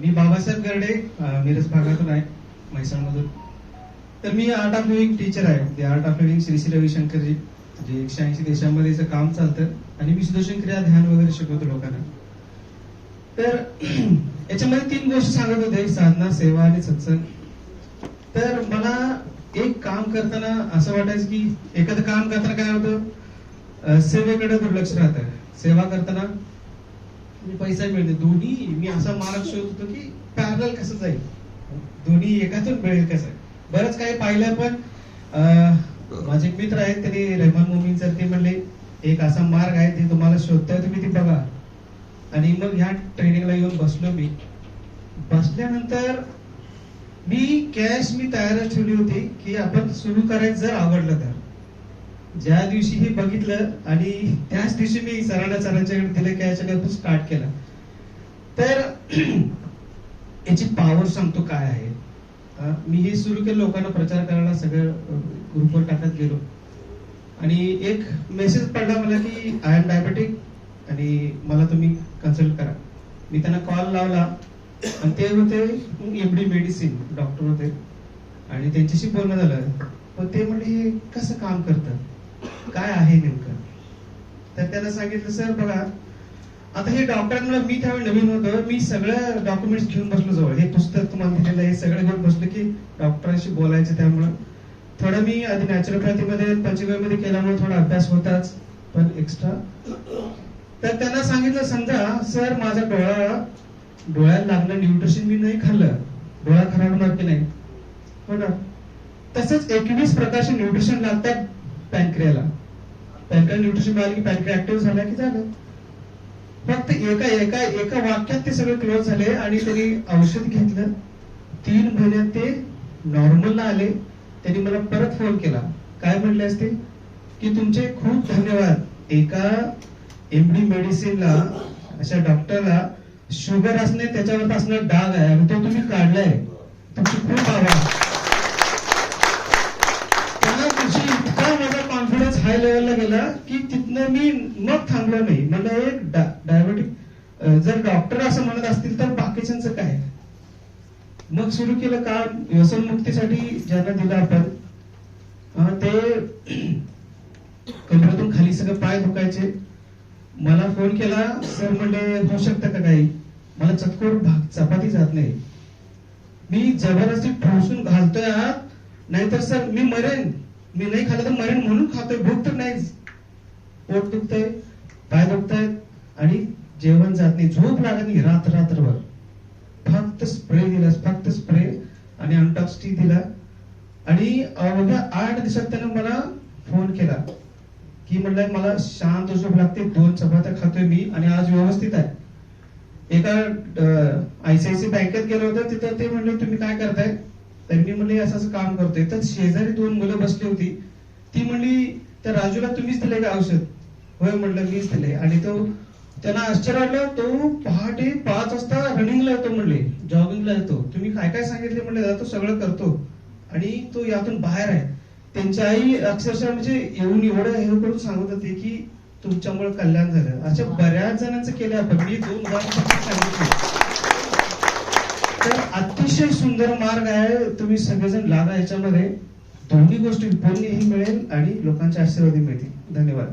मी बाबासाहेब गर्डे मिरज भागातून आहे म्हैसाळमधून. तर मी आर्ट ऑफ लिव्हिंग टीचर आहे. ते art of living Shri Shri Ravishankarji जे एकशे ऐंशी देशांमध्ये काम चालतं आणि मी क्रिया ध्यान वगैरे शिकवतो लोकांना. तर याच्यामध्ये तीन गोष्टी सांगत होते साधना सेवा आणि सत्संग. तर मला एक काम करताना असं वाटायचं की एखादं काम करताना काय होतं? सेवेकडे दुर्लक्ष राहतं. सेवा करताना पैसा मिळते. दोन्ही मी असा मार्ग शोधतो की पॅरल कसं जाईल? दोन्ही एकातून मिळेल कसं? बरंच काही पाहिलं पण माझे मित्र आहेत त्यांनी रहमान मोमीन सर ते म्हणले एक असा मार्ग आहे ते तुम्हाला शोधताय तुम्ही ते बघा. आणि मग ह्या ट्रेनिंगला येऊन बसलो मी. बसल्यानंतर मी कॅश मी तयारच ठेवली होती की आपण सुरू करायचं जर आवडलं तर. ज्या दिवशी हे बघितलं आणि त्याच दिवशी मी सरांना सरांच्याकडे दिलं कॅश स्टार्ट केला. तर याची पॉवर सांगतो काय आहे? मी हे सुरू केलं लोकांना प्रचार करायला सगळं ग्रुपवर टाकत गेलो. आणि एक मेसेज पडला मला की आय एम डायबेटिक आणि मला तुम्ही कन्सल्ट करा. मी त्यांना कॉल लावला. आणि ते होते एमडी मेडिसिन डॉक्टर होते. आणि त्यांच्याशी बोलणं झालं. पण ते म्हणजे हे कसं काम करतं? काय आहे नेमकं? तर त्यांना सांगितलं सर बघा आता हे डॉक्टरांमुळे मी त्यावेळी नवीन होतो. मी सगळं डॉक्युमेंट्स घेऊन बसलो जवळ. हे पुस्तक तुम्हाला दिलेलं आहे हे सगळं घेऊन बसलो की डॉक्टरांशी बोलायचं त्यामुळं. थोडं मी आधी नॅचरोपॅथीमध्ये पंचगव्यामध्ये केल्यामुळे थोडा अभ्यास होताच पण एक्स्ट्रा तर त्यांना सांगितलं समजा सर माझा डोळा डोळ्याला लागलं न्यूट्रिशन मी नाही खाल्लं. डोळा खराब होणार की नाही? हो ना. तसंच एकवीस प्रकारचे न्यूट्रिशन लागतात पॅनक्रियाला. पॅनक्रिया न्यूट्रिशन मिळालं की पॅनक्रिया ऍक्टिव्ह झाला की झालं. फक्त एका एका एका वाक्यात ते सगळे क्लोज झाले आणि त्यांनी औषध घेतलं. तीन महिन्यात ते नॉर्मलला आले. त्यांनी मला परत फोन केला. काय म्हटले असते? की तुमचे खूप धन्यवाद. एका एमडी मेडिसिनला अशा डॉक्टरला शुगर असणे त्याच्यावर असणार डाग आहे. आणि तो तुम्ही काढलाय. तुमची खूप आभार. हाय लेवलला गेला की तिथनं मी मग थांबलो नाही. मला एक डायबेटिक जर डॉक्टर असं म्हणत असतील तर बाकीच्यांचं काय? मग सुरू केलं काम. व्यसनमुक्तीसाठी ज्यांना दिलं आपण ते कमरेतून खाली सगळं पाय दुखायचे. मला फोन केला सर म्हणले होऊ शकतं का काही? मला चतकोर भाग चपाती जात नाही. मी जबरदस्ती ठोसून घालतोय आहात. नाहीतर सर मी मरेन. मी नाही खाल्लं तर मरण म्हणून खातोय. भूक तर नाहीच. पोट दुखतंय पाय दुखतायत आणि जेवण जात नाही. झोप लागत नाही रात्र रात्रभर. फक्त स्प्रे दिला फक्त स्प्रे आणि अनटॉक्स टी दिला. आणि अवघ्या आठ दिवसात त्यानं मला फोन केला. की म्हणलं मला शांत झोप लागते दोन चपात्या खातोय मी आणि आज व्यवस्थित आहे. एका आयसीआयसी बँकेत गेलो होतो तिथं ते म्हणले तुम्ही काय करताय? तर मी म्हणले असं असं काम करतोय. तर शेजारी दोन मुलं बसली होती. ती म्हणली त्या राजूला तुम्हीच दिले का औषध? होय म्हणलं मीच दिले आणि तो त्यांना आश्चर्य वाटलं तो पहाटे पाच वाजता रनिंगला येतो म्हणले. जॉगिंगला येतो. तुम्ही काय काय सांगितले म्हणले दादा तो सगळं करतो. आणि तो यातून बाहेर आहे. त्यांची आई अक्षरशः म्हणजे येऊन एवढं हे करून सांगत होते की तुमच्यामुळे कल्याण झालं. अशा बऱ्याच जणांचं केलं आपण. मी दोन उदाहरण सांगितले तर अतिशय सुंदर मार्ग आहे. तुम्ही सगळेजण लागा याच्यामध्ये. दोन्ही गोष्टी बोलणीही मिळेल आणि लोकांचे आशीर्वादही मिळतील. धन्यवाद.